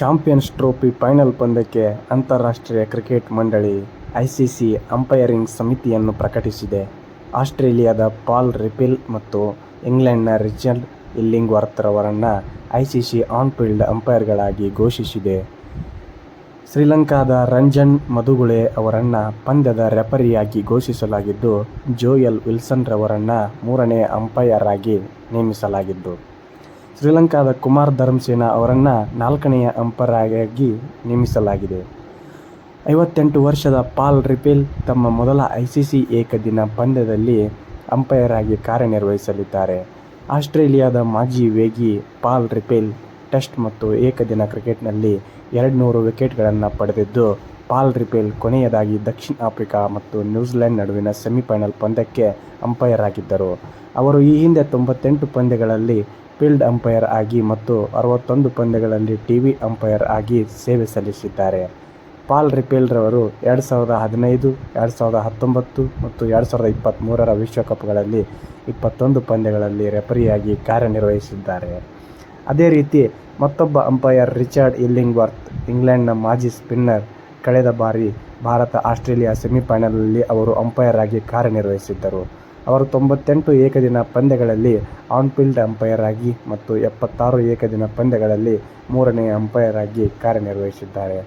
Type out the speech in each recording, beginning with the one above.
Champions trophy final ಪಂದ್ಯಕ್ಕೆ ಅಂತಾರಾಷ್ಟ್ರೀಯ cricket ಮಂಡಳಿ ಐಸಿಸಿ ಅಂಪೈರಿಂಗ್ ಸಮಿತಿಯನ್ನು ಪ್ರಕಟಿಸಿದೆ. ಆಸ್ಟ್ರೇಲಿಯಾದ ಪಾಲ್ ರಿಪಿಲ್ ಮತ್ತು ಇಂಗ್ಲೆಂಡ್ನ ರಿಚರ್ಡ್ ಸಿ ಆನ್-ಫೀಲ್ಡ್ ಅಂಪೈರ್ಗಳಾಗಿ ಘೋಷಿಸಿದೆ. ಶ್ರೀಲಂಕಾದ ರಂಜನ್ ಮಧುಗುಳೆ ಅವರನ್ನು ಪಂದ್ಯದ ರೆಫರಿಯಾಗಿ ಘೋಷಿಸಲಾಗಿದ್ದು, ಜೋಯಲ್ ವಿಲ್ಸನ್ ರವರನ್ನು ಮೂರನೇ ಅಂಪೈರ್ ನೇಮಿಸಲಾಗಿದ್ದು, ಶ್ರೀಲಂಕಾದ ಕುಮಾರ್ ಧರ್ಮಸೇನ ಅವರನ್ನು ನಾಲ್ಕನೆಯ ಅಂಪೈರಾಗಿ ನೇಮಿಸಲಾಗಿದೆ. ಐವತ್ತೆಂಟು ವರ್ಷದ ಪಾಲ್ ರಿಪೇಲ್ ತಮ್ಮ ಮೊದಲ ಐಸಿಸಿ ಏಕದಿನ ಪಂದ್ಯದಲ್ಲಿ ಅಂಪೈರ್ ಆಗಿ ಕಾರ್ಯನಿರ್ವಹಿಸಲಿದ್ದಾರೆ. ಆಸ್ಟ್ರೇಲಿಯಾದ ಮಾಜಿ ವೇಗಿ ಪಾಲ್ ರಿಪೇಲ್ ಟೆಸ್ಟ್ ಮತ್ತು ಏಕದಿನ ಕ್ರಿಕೆಟ್ನಲ್ಲಿ ಎರಡ್ನೂರು ವಿಕೆಟ್ಗಳನ್ನು ಪಡೆದಿದ್ದು, ಪಾಲ್ ರಿಪೇಲ್ ಕೊನೆಯದಾಗಿ ದಕ್ಷಿಣ ಆಫ್ರಿಕಾ ಮತ್ತು ನ್ಯೂಜಿಲೆಂಡ್ ನಡುವಿನ ಸೆಮಿಫೈನಲ್ ಪಂದ್ಯಕ್ಕೆ ಅಂಪೈರ್ ಆಗಿದ್ದರು. ಅವರು ಈ ಹಿಂದೆ ತೊಂಬತ್ತೆಂಟು ಪಂದ್ಯಗಳಲ್ಲಿ ಫೀಲ್ಡ್ ಅಂಪೈರ್ ಆಗಿ ಮತ್ತು ಅರವತ್ತೊಂದು ಪಂದ್ಯಗಳಲ್ಲಿ ಟಿವಿ ಅಂಪೈರ್ ಆಗಿ ಸೇವೆ ಸಲ್ಲಿಸಿದ್ದಾರೆ. ಪಾಲ್ ರಿಪೇಲ್ರವರು ಎರಡು ಸಾವಿರದ ಹದಿನೈದು, ಎರಡು ಸಾವಿರದ ಹತ್ತೊಂಬತ್ತು ಮತ್ತು ಎರಡು ಸಾವಿರದ ಇಪ್ಪತ್ತ್ಮೂರರ ವಿಶ್ವಕಪ್ಗಳಲ್ಲಿ ಇಪ್ಪತ್ತೊಂದು ಪಂದ್ಯಗಳಲ್ಲಿ ರೆಫರಿಯಾಗಿ ಕಾರ್ಯನಿರ್ವಹಿಸಿದ್ದಾರೆ. ಅದೇ ರೀತಿ ಮತ್ತೊಬ್ಬ ಅಂಪೈರ್ ರಿಚರ್ಡ್ ಇಲ್ಲಿಂಗ್ವರ್ತ್ ಇಂಗ್ಲೆಂಡ್ನ ಮಾಜಿ ಸ್ಪಿನ್ನರ್. ಕಳೆದ ಬಾರಿ ಭಾರತ ಆಸ್ಟ್ರೇಲಿಯಾ ಸೆಮಿಫೈನಲ್ನಲ್ಲಿ ಅವರು ಅಂಪೈರ್ ಆಗಿ ಕಾರ್ಯನಿರ್ವಹಿಸಿದ್ದರು. ಅವರು ತೊಂಬತ್ತೆಂಟು ಏಕದಿನ ಪಂದ್ಯಗಳಲ್ಲಿ ಆನ್-ಫೀಲ್ಡ್ ಅಂಪೈರ್ ಆಗಿ ಮತ್ತು ಎಪ್ಪತ್ತಾರು ಏಕದಿನ ಪಂದ್ಯಗಳಲ್ಲಿ ಮೂರನೇ ಅಂಪೈರ್ ಆಗಿ ಕಾರ್ಯನಿರ್ವಹಿಸಿದ್ದಾರೆ.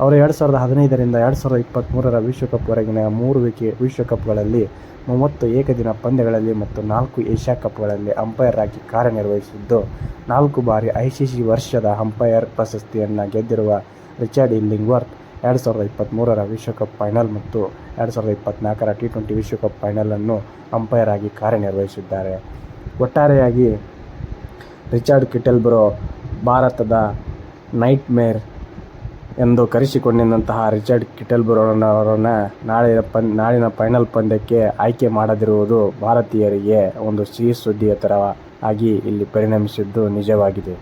ಅವರು ಎರಡು ಸಾವಿರದ ಹದಿನೈದರಿಂದ ಎರಡು ಸಾವಿರದ ಇಪ್ಪತ್ಮೂರರ ವಿಶ್ವಕಪ್ವರೆಗಿನ ಮೂರು ವಿಕೆ ವಿಶ್ವಕಪ್ಗಳಲ್ಲಿ, ಮೂವತ್ತು ಏಕದಿನ ಪಂದ್ಯಗಳಲ್ಲಿ ಮತ್ತು ನಾಲ್ಕು ಏಷ್ಯಾ ಕಪ್ಗಳಲ್ಲಿ ಅಂಪೈರ್ ಆಗಿ ಕಾರ್ಯನಿರ್ವಹಿಸಿದ್ದು, ನಾಲ್ಕು ಬಾರಿ ಐಸಿಸಿ ವರ್ಷದ ಅಂಪೈರ್ ಪ್ರಶಸ್ತಿಯನ್ನು ಗೆದ್ದಿರುವ ರಿಚರ್ಡ್ ಇಲ್ಲಿಂಗ್ವರ್ತ್ ಎರಡು ಸಾವಿರದ ಇಪ್ಪತ್ಮೂರರ ವಿಶ್ವಕಪ್ ಫೈನಲ್ ಮತ್ತು ಎರಡು ಸಾವಿರದ ಇಪ್ಪತ್ತ್ನಾಲ್ಕರ ಟಿ-ಟ್ವೆಂಟಿ ವಿಶ್ವಕಪ್ ಫೈನಲನ್ನು ಅಂಪೈರ್ ಆಗಿ ಕಾರ್ಯನಿರ್ವಹಿಸಿದ್ದಾರೆ. ಒಟ್ಟಾರೆಯಾಗಿ ರಿಚರ್ಡ್ ಕಿಟೆಲ್ಬ್ರೋ ಭಾರತದ ನೈಟ್ಮೇರ್ ಎಂದು ಕರೆಸಿಕೊಂಡಿದ್ದಂತಹ ರಿಚರ್ಡ್ ಕಿಟೆಲ್ಬ್ರೋರನ್ನು ನಾಳಿನ ಫೈನಲ್ ಪಂದ್ಯಕ್ಕೆ ಆಯ್ಕೆ ಮಾಡದಿರುವುದು ಭಾರತೀಯರಿಗೆ ಒಂದು ಸಿಹಿ ಸುದ್ದಿಯ ಥರ ಆಗಿ ಇಲ್ಲಿ ಪರಿಣಮಿಸಿದ್ದು ನಿಜವಾಗಿದೆ.